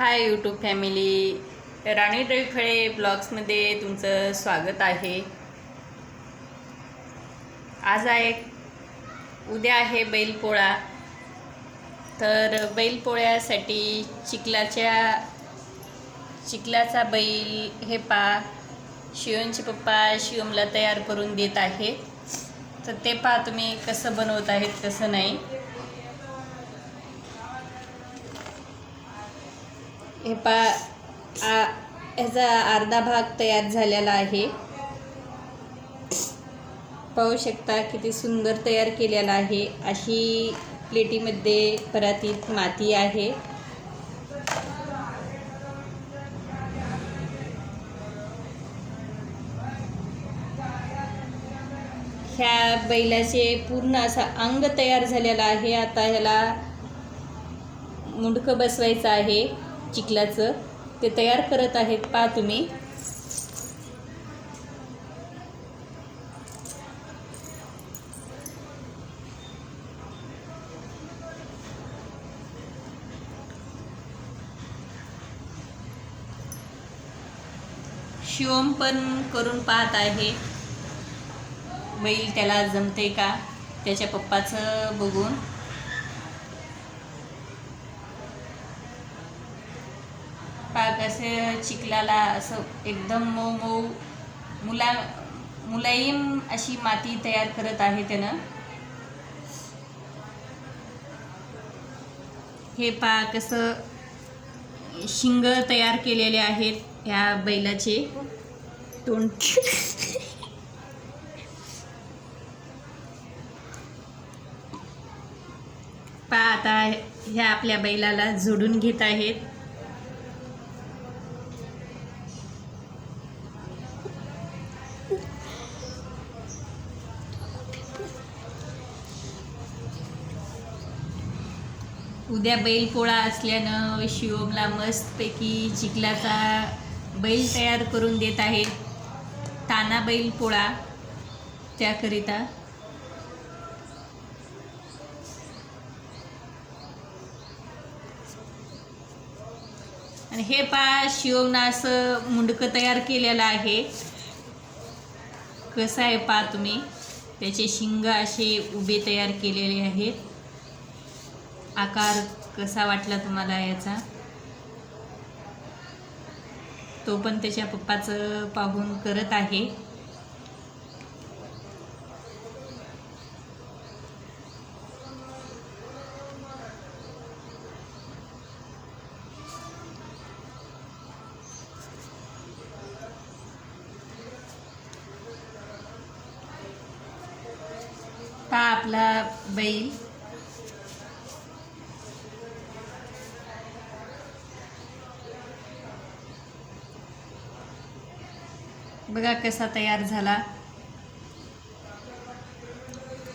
Hi YouTube family राणी रविफळे ब्लॉग्समध्ये तुमचं स्वागत आहे. आज आहे उद्या आहे बैलपोळा. तर बैलपोळ्यासाठी चिखलाच्या चिखलाचा बैल हे पा शिवमचे पप्पा शिवमला तयार करून देत आहे. तर ते पहा तुम्ही कसं बनवत आहेत कसं नाही. हे पा आ ह्याचा अर्धा भाग तयार झालेला आहे. पाहू शकता किती सुंदर तयार केलेला आहे. अशी प्लेटीमध्ये परातीत माती आहे. ह्या बैलाचे पूर्ण असा अंग तयार झालेला आहे. आता ह्याला मुंडकं बसवायचं आहे. चिखलाचं. ते तयार करत आहेत. पहा तुम्ही. शिवम पण करून पाहत आहे. बैल त्याला जमते का? त्याच्या पप्पाचं बघून. असे चिखलाला असं एकदम मऊ मऊ मुला मुलायम अशी माती तयार करत आहे त्यानं. हे पा कसं शिंग तयार केलेले आहेत ह्या बैलाचे. तोंड. पा आता ह्या आपल्या बैलाला जोडून घेत आहेत. उद्या बैलपोळा असल्यानं शिवमला मस्तपैकी चिखलाचा बैल तयार करून देत आहेत ताना बैल पोळा त्याकरिता. आणि हे पा शिवमनं असं मुंडकं तयार केलेलं आहे. कसं आहे पा तुम्ही? त्याचे शिंग असे उभे तयार केलेले आहेत. आकार कसा वाटला तुम्हाला याचा? तो पण त्याच्या पप्पाचं पाहून करत आहे. पहा आपला बैल. बघा कसा तयार झाला.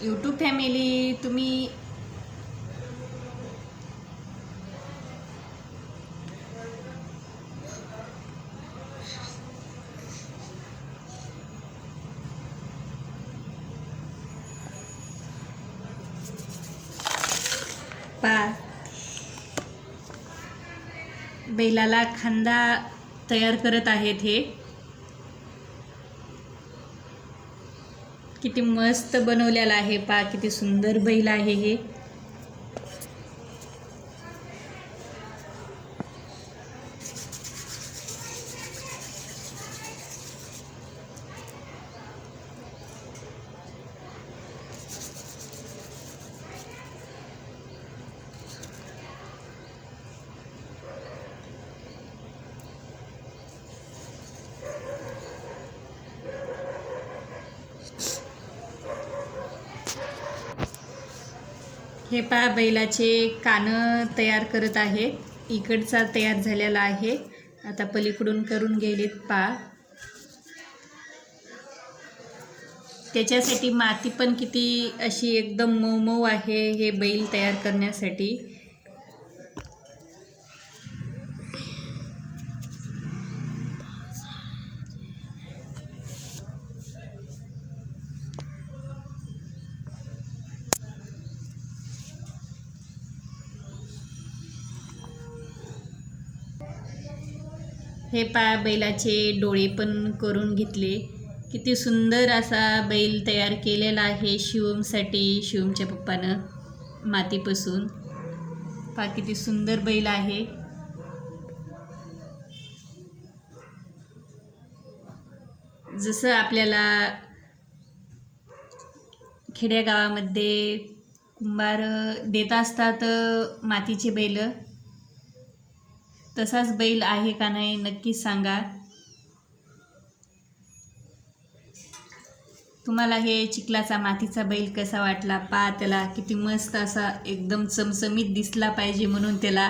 यूट्यूब फॅमिली तुम्ही बैलाला खांदा तयार करत आहेत हे. किती मस्त बनवलेला आहे पा किती सुंदर बैल आहे हे. हे पहा बैलाचे कानं तयार करत आहेत. इकडचा तयार झालेला आहे. आता पलीकडून करून गेलेत पा त्याच्यासाठी माती पण किती अशी एकदम मऊ मऊ आहे हे बैल तयार करण्यासाठी. हे पा बैलाचे डोळे पण करून घेतले. किती सुंदर असा बैल तयार केलेला आहे शिवमसाठी शिवमच्या पप्पानं मातीपासून. पा किती सुंदर बैल आहे. जसं आपल्याला खेड्यागावामध्ये कुंभार देत असतात मातीचे बैल. तसाच बैल आहे का नाही नक्कीच सांगा. तुम्हाला हे चिखलाचा मातीचा बैल कसा वाटला? पा त्याला किती मस्त असा एकदम चमचमीत दिसला पाहिजे म्हणून त्याला.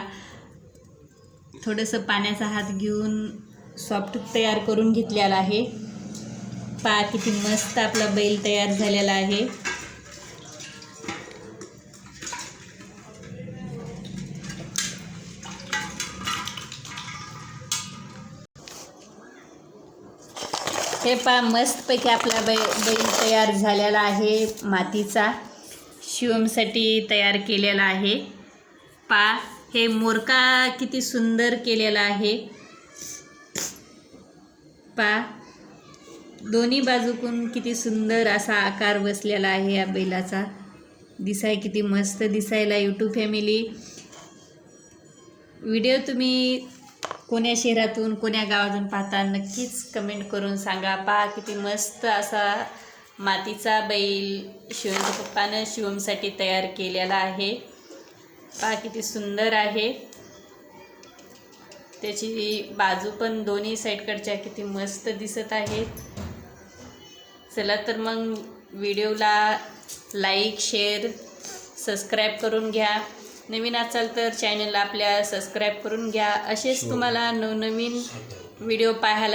थोडंसं पाण्याचा हात घेऊन सॉफ्ट तयार करून घेतलेला आहे. पा किती मस्त आपला बैल तयार झालेला आहे. हे पा मस्तपैकी आपला बै बैल तयार झालेला आहे मातीचा. शिवमसाठी तयार केलेला आहे. पा हे मोरका किती सुंदर केलेला आहे. पा दोन्ही बाजूकून किती सुंदर असा आकार बसलेला आहे या बैलाचा. दिसाय किती मस्त दिसायला यूट्यूब फॅमिली व्हिडिओ तुम्ही कोण्या शहरातून कोण्या गावातून पाहता नक्कीच कमेंट करून सांगा. पहा किती मस्त असा मातीचा बैल शिवमच्या पप्पानं शिवमसाठी तयार केलेला आहे. पहा किती सुंदर आहे. त्याची बाजू पण दोन्ही साईडकडच्या किती मस्त दिसत आहेत चला तर मग व्हिडिओला लाईक शेअर सबस्क्राईब करून घ्या. नवीन असाल तर चॅनलला आपल्या सबस्क्राईब करून घ्या. असेच तुम्हाला नवनवीन व्हिडिओ पाहायला